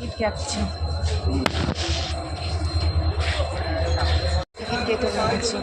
Ticket কাটছি ticket কেটে নিয়েছি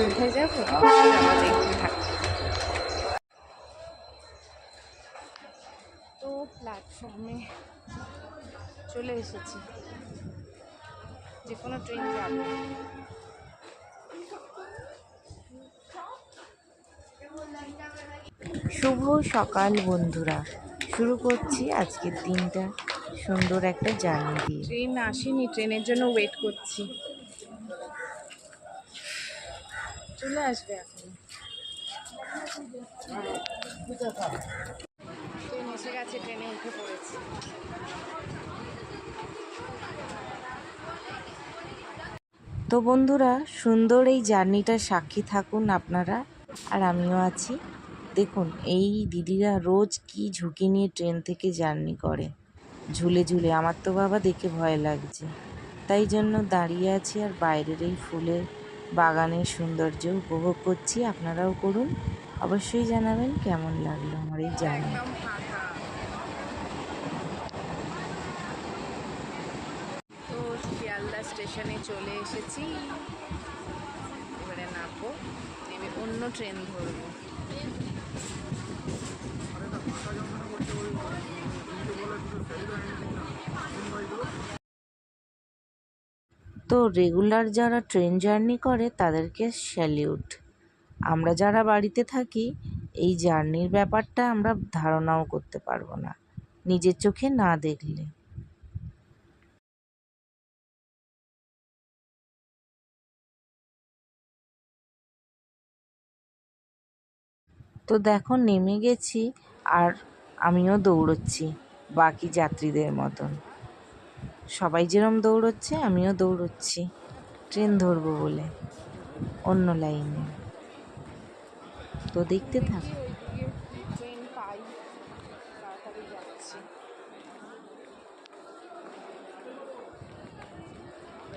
কোথায় যাব যাব দেখতে তো প্ল্যাটফর্মে চলে এসেছি যে কোনো ট্রেন যাবে শুভ সকাল বন্ধুরা শুরু করছি আজকের দিনটা সুন্দর একটা জার্নি দিয়ে। ট্রেন আসেনি ট্রেনের জন্য ওয়েট করছি। চলে আসবে এখন। ট্রেন এসে গেছে ট্রেনে উঠে পড়েছি। তো বন্ধুরা সুন্দর এই জার্নিটার সাক্ষী থাকুন আপনারা। আর আমিও আছি। দেখুন এই দিদিরা রোজ কি ঝুঁকি নিয়ে ট্রেন থেকে জার্নি করে। ঝুলে ঝুলে। আমার তো বাবা দেখে ভয় লাগছে। তাই জন্য দাঁড়িয়ে আছি আর বাইরের এই ফুলের বাগানের সৌন্দর্য উপভোগ করছি। আপনারাও করুন। অবশ্যই জানাবেন কেমন লাগল আমার এই জার্নি। তো শিয়ালদা স্টেশনে চলে এসেছি। এবারে নামবো। নেমে অন্য ট্রেন ধরবো। তো রেগুলার যারা ট্রেন জার্নি করে, তাদেরকে স্যালিউট আমরা যারা বাড়িতে থাকি, এই জার্নির ব্যাপারটা আমরা ধারণাও করতে পারব না, নিজের চোখে না দেখলে। তো দেখো, নেমে গেছি আর আমিও দৌড়চ্ছি। বাকি যাত্রীদের মতন। সবাই যেরম দৌড়চ্ছে, আমিও দৌড়চ্ছি। ট্রেন ধরবো বলে, অন্য লাইনে। তো দেখতে থাক।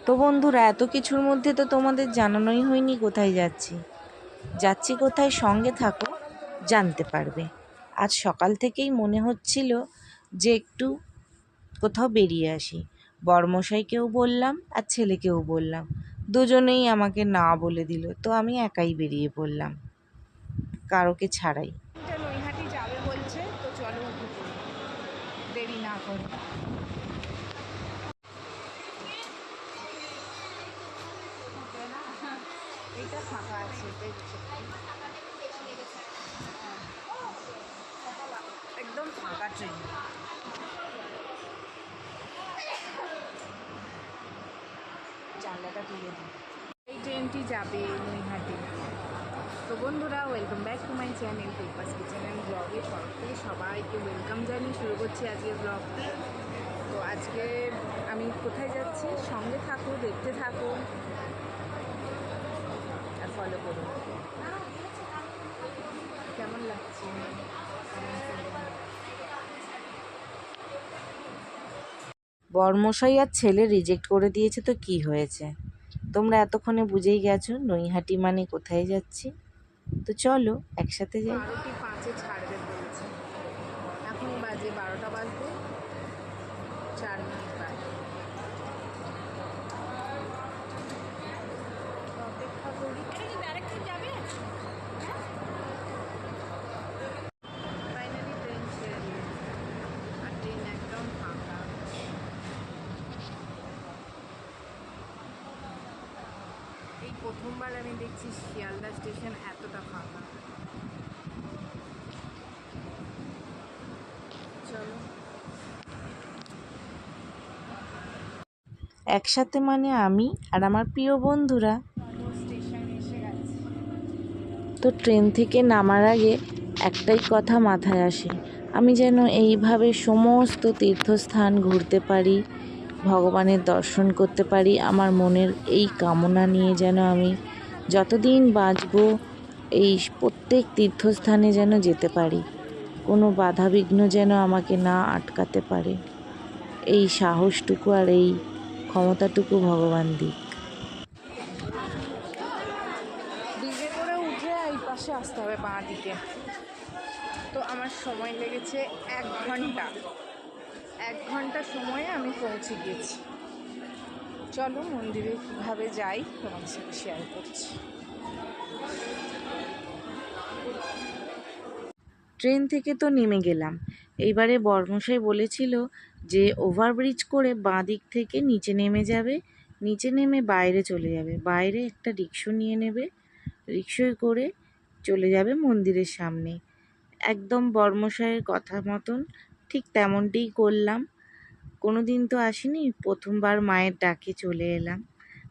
তো বন্ধুরা, এত কিছুর মধ্যে তো তোমাদের জানানোই হয়নি কোথায় যাচ্ছি। যাচ্ছি কোথায় সঙ্গে থাকো, জানতে পারবে। আজ সকাল থেকেই মনে হচ্ছিল যে একটু কোথাও বেরিয়ে আসি। বরমশাইকেও বললাম আর ছেলেকেও বললাম। দুজনেই আমাকে না বলে দিল, তো আমি একাই বেরিয়ে পড়লাম। কারোকে ছাড়াই। একদম ফাঁকা ট্রেন। জানলাটা তুলে দিই। এই ট্রেনটি যাবে নৈহাটি। তো বন্ধুরা welcome back to my channel papers kitchen and ব্লগের তরফ থেকে সবাইকে ওয়েলকাম জানিয়ে শুরু করছি আজকের ব্লগটি তো আজকে আমি কোথায় যাচ্ছি? সঙ্গে থাকো, দেখতে থাকো। আর ফলো করুন কেমন লাগছে? বরমশাই আর ছেলে রিজেক্ট করে দিয়েছে তো কি হয়েছে? তোমরা এতক্ষণে বুঝেই গেছো নৈহাটি মানে কোথায় যাচ্ছি? তো চলো একসাথে যাই। পাঁচে এখন বাজে বারোটা বাজবে। চার মিনিট অপেক্ষা করি ফাইনালি ট্রেন ছেড়ে দিয়েছে আর ট্রেন একদম ফাঁকা এই প্রথমবার আমি দেখছি শিয়ালদা স্টেশন এতটা ফাঁকা। চলো। একসাথে মানে আমি আর আমার প্রিয় বন্ধুরা। তো ট্রেন থেকে নামার আগে একটাই কথা মাথায় আসে। আমি যেন এইভাবে সমস্ত তীর্থস্থান ঘুরতে পারি। ভগবানের দর্শন করতে পারি, আমার মনের এই কামনা নিয়ে যেন আমি যতদিন বাঁচবো, এই প্রত্যেক তীর্থস্থানে যেন যেতে পারি। কোনো বাধাবিঘ্ন যেন আমাকে না আটকাতে পারে। এই সাহসটুকু আর এই ক্ষমতাটুকু ভগবান দিক। করে উঠে এই পাশে আসতে হবে বাঁ দিকে। তো আমার সময় লেগেছে এক ঘণ্টা। এক ঘণ্টা সময়ে আমি পৌঁছে গেছি। চলো মন্দিরে কীভাবে যাই তোমাদের সাথে শেয়ার করছি। ট্রেন থেকে তো নেমে গেলাম। এইবারে বর্মশাই বলেছিল যে ওভারব্রিজ করে বাঁ দিক থেকে নিচে নেমে যাবে, নিচে নেমে বাইরে চলে যাবে। বাইরে একটা রিক্সো নিয়ে নেবে, রিক্সোয় করে চলে যাবে মন্দিরের সামনে। একদম বর্মশাইয়ের কথা মতন ঠিক তেমনটিই করলাম। কোনো দিন তো আসিনি, প্রথমবার মায়ের ডাকে চলে এলাম।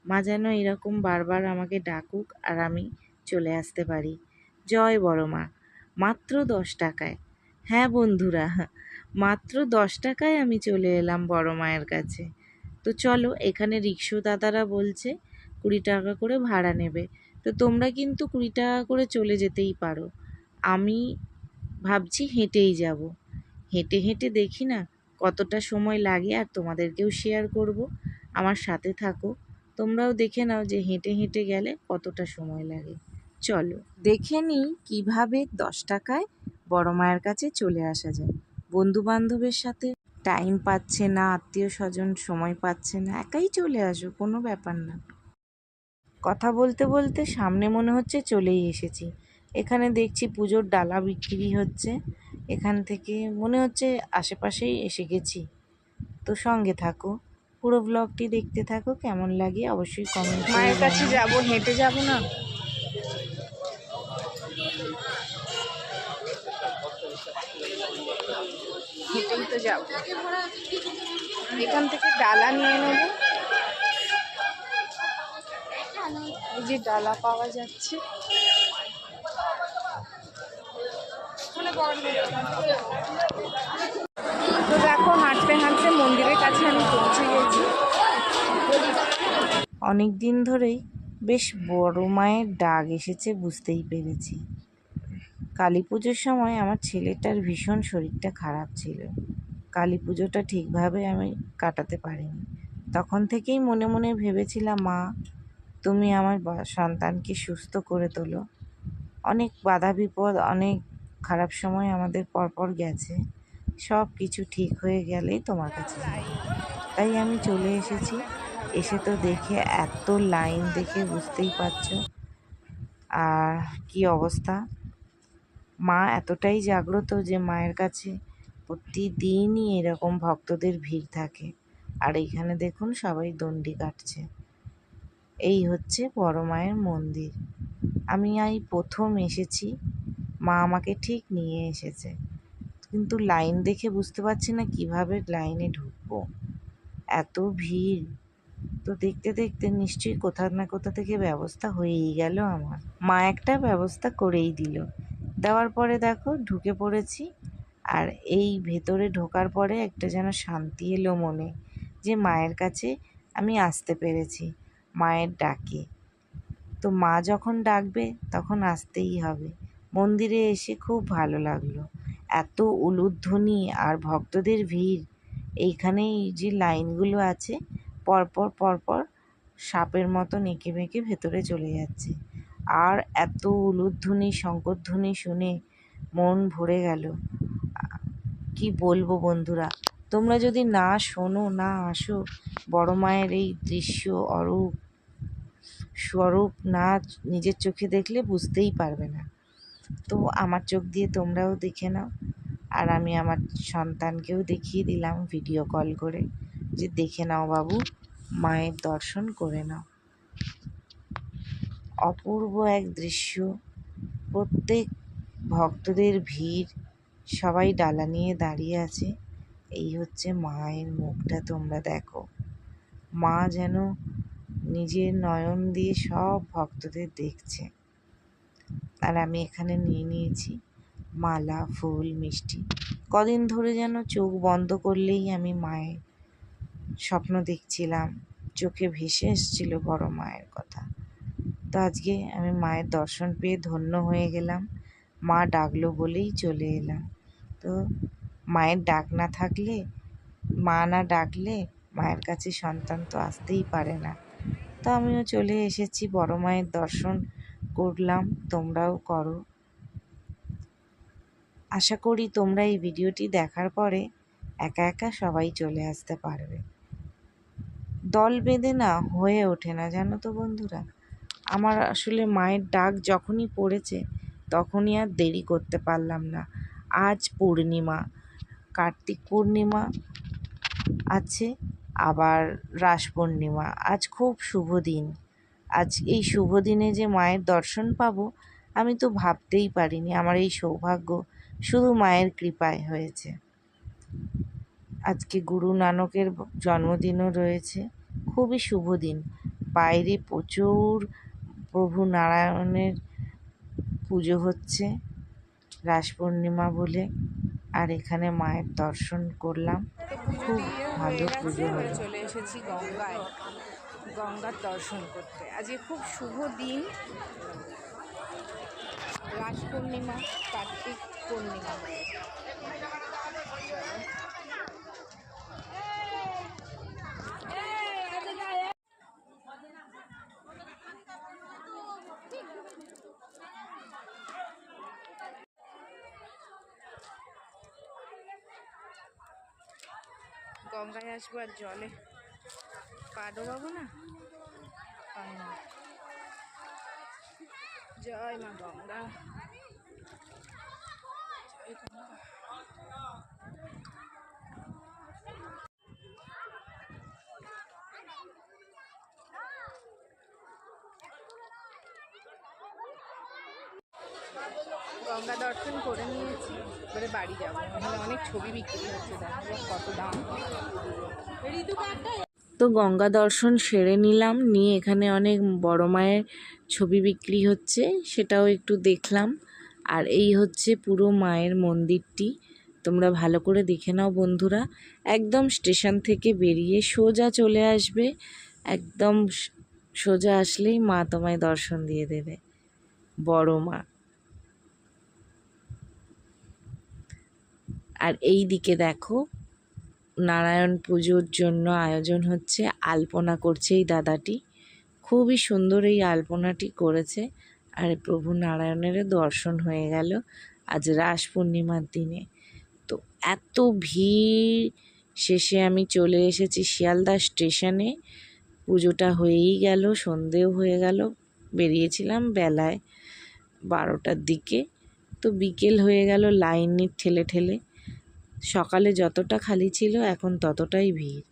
মা যেন এরকম বারবার আমাকে ডাকুক আর আমি চলে আসতে পারি। জয় বড় মা, মাত্র দশ টাকায়। হ্যাঁ বন্ধুরা, মাত্র দশ টাকায় আমি চলে এলাম বড় মায়ের কাছে। তো চলো, এখানে রিক্সো দাদারা বলছে, কুড়ি টাকা করে ভাড়া নেবে। তো তোমরা কিন্তু কুড়ি টাকা করে চলে যেতেই পারো। আমি ভাবছি হেঁটেই যাব। হেঁটে হেঁটে দেখি না কতটা সময় লাগে আর তোমাদেরকেও শেয়ার করব। আমার সাথে থাকো। তোমরাও দেখে নাও যে হেঁটে হেঁটে গেলে কতটা সময় লাগে। চলো, দেখে নিই কীভাবে দশ টাকায় বড় মায়ের কাছে চলে আসা যায়। বন্ধু বান্ধবের সাথে টাইম পাচ্ছে না আত্মীয় স্বজন সময় পাচ্ছে না, একাই চলে আসো কোনো ব্যাপার না। কথা বলতে বলতে সামনে মনে হচ্ছে চলেই এসেছি। এখানে দেখছি পুজোর ডালা বিক্রি হচ্ছে। এখান থেকে মনে হচ্ছে আশেপাশেই এসে গেছি। তো সঙ্গে থাকো। পুরো ব্লগটি দেখতে থাকো কেমন লাগে অবশ্যই কমেন্ট মায়ের কাছে যাব হেঁটে যাব না? হেঁটেই তো যাব। এখান থেকে ডালা নিয়ে নেব। এই যে ডালা পাওয়া যাচ্ছে। তো দেখো, হাঁটতে হাঁটতে মন্দিরের কাছে আমি পৌঁছে গেছি। অনেক দিন ধরেই বেশ বড় মায়ের ডাক এসেছে বুঝতেই পেরেছি। কালী পুজোর সময় আমার ছেলেটার ভীষণ শরীরটা খারাপ ছিল। কালী পুজোটা ঠিকভাবে আমি কাটাতে পারিনি। তখন থেকেই মনে মনে ভেবেছিলাম, মা, তুমি আমার সন্তানকে সুস্থ করে তোলো। অনেক বাধা বিপদ, অনেক খারাপ সময় আমাদের পরপর গেছে। সব কিছু ঠিক হয়ে গেলেই তোমার কাছে। তাই আমি চলে এসেছি। এসে তো দেখে এত লাইন দেখে বুঝতেই পারছ। আর কি অবস্থা? মা এতটাই জাগ্রত যে মায়ের কাছে প্রতিদিনই এরকম ভক্তদের ভিড় থাকে। আর এইখানে দেখুন সবাই দণ্ডি কাটছে। এই হচ্ছে বড় মায়ের মন্দির। আমি এই প্রথম এসেছি। মা আমাকে ঠিক নিয়ে এসেছে। কিন্তু লাইন দেখে বুঝতে পারছি না কীভাবে লাইনে ঢুকবো। এত ভিড়। তো দেখতে দেখতে নিশ্চয়ই কোথাও না কোথা থেকে ব্যবস্থা হয়েই গেল আমার। মা একটা ব্যবস্থা করেই দিল। দেওয়ার পরে দেখো ঢুকে পড়েছি আর এই ভেতরে ঢোকার পরে একটা যেন শান্তি এলো মনে যে মায়ের কাছে আমি আসতে পেরেছি, মায়ের ডাকে। তো মা যখন ডাকবে তখন আসতেই হবে। মন্দিরে এসে খুব ভালো লাগল। এত উলুধ্বনি আর ভক্তদের ভিড়। এইখানেই যে লাইনগুলো আছে, পরপর পরপর সাপের মতো এঁকে বেঁকে ভেতরে চলে যাচ্ছে। আর এত উলুধ্বনি, শঙ্করধ্বনি শুনে মন ভরে গেল। কি বলব বন্ধুরা, তোমরা যদি না শোনো, না আসো, বড় মায়ের এই দৃশ্য অরূপ, স্বরূপ না নিজের চোখে দেখলে বুঝতেই পারবে না। তো আমার চোখ দিয়ে তোমরাও দেখে নাও। আর আমি আমার সন্তানকেও দেখিয়ে দিলাম ভিডিও কল করে যে দেখে নাও বাবু, মায়ের দর্শন করে নাও। অপূর্ব এক দৃশ্য। প্রত্যেক ভক্তদের ভিড়, সবাই ডালা নিয়ে দাঁড়িয়ে আছে। এই হচ্ছে মায়ের মুখটা, তোমরা দেখো। মা যেন নিজের নয়ন দিয়ে সব ভক্তদের দেখছে। আর আমি এখানে নিয়ে নিয়েছি মালা, ফুল, মিষ্টি। কদিন ধরে যেন চোখ বন্ধ করলেই আমি মায়ের স্বপ্ন দেখছিলাম। চোখে ভেসে এসেছিল বড় মায়ের কথা। তো আজকে আমি মায়ের দর্শন পেয়ে ধন্য হয়ে গেলাম। মা ডাকলো বলেই চলে এলাম। তো মায়ের ডাক না থাকলে, মা না ডাকলে মায়ের কাছে সন্তান তো আসতেই পারে না। তো আমিও চলে এসেছি বড় মায়ের দর্শন করলাম, তোমরাও করো। আশা করি তোমরা এই ভিডিওটি দেখার পরে একা একা সবাই চলে আসতে পারবে। দল বেঁধে না হয়ে ওঠে না, জানো তো বন্ধুরা? আমার আসলে মায়ের ডাক যখনই পড়েছে, তখনই আর দেরি করতে পারলাম না। আজ পূর্ণিমা, কার্তিক পূর্ণিমা আছে, আবার রাস পূর্ণিমা, আজ খুব শুভ দিন। আজ এই শুভ দিনে যে মায়ের দর্শন পাবো, আমি তো ভাবতেই পারিনি আমার এই সৌভাগ্য শুধু মায়ের কৃপায় হয়েছে। আজকে গুরু নানকের জন্মদিনও রয়েছে, খুবই শুভ দিন। বাইরে প্রচুর প্রভু নারায়ণের পুজো হচ্ছে, রাস পূর্ণিমা বলে, আর এখানে মায়ের দর্শন করলাম। খুব ভালো পুজো হলো। চলে এসেছি গঙ্গায়। গঙ্গার দর্শন করতে। আজকে খুব শুভ দিন। রাস পূর্ণিমা, কার্তিক পূর্ণিমা। গঙ্গায় আসব আর জলে। পা ডোবাবো না পাই না। জয় মা গঙ্গা। গঙ্গা। দর্শন করে নিয়েছি, এবারে বাড়ি যাব। অনেক ছবি বিক্রি হচ্ছে, দেখা যাক কত দাম। তো গঙ্গা দর্শন সেরে নিলাম। নিয়ে এখানে অনেক বড় মায়ের ছবি বিক্রি হচ্ছে, সেটাও একটু দেখলাম। আর এই হচ্ছে পুরো মায়ের মন্দিরটি। তোমরা ভালো করে দেখে নাও বন্ধুরা। একদম স্টেশন থেকে বেরিয়ে সোজা চলে আসবে। একদম সোজা আসলেই মা তোমায় দর্শন দিয়ে দেবে। বড় মা। আর এই দিকে দেখো নারায়ণ পুজোর জন্য আয়োজন হচ্ছে। আলপনা করছে এই দাদাটি। খুবই সুন্দর এই আলপনাটি করেছে। আর প্রভু নারায়ণের দর্শন হয়ে গেল আজ রাস পূর্ণিমার দিনে। তো এত ভিড়। শেষে আমি চলে এসেছি শিয়ালদা স্টেশনে। পুজোটা হয়েই গেল, সন্ধেও হয়ে গেল। বেরিয়েছিলাম বেলায় বারোটার দিকে। তো বিকেল হয়ে গেল লাইনের ঠেলে ঠেলে। সকালে যতটা খালি ছিল, এখন ততটাই ভিড়।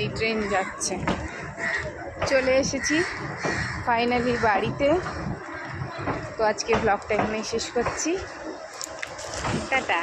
এই ট্রেন যাচ্ছে। চলে এসেছি ফাইনালি বাড়িতে। তো আজকে ব্লগটা এখানেই শেষ করছি। টাটা।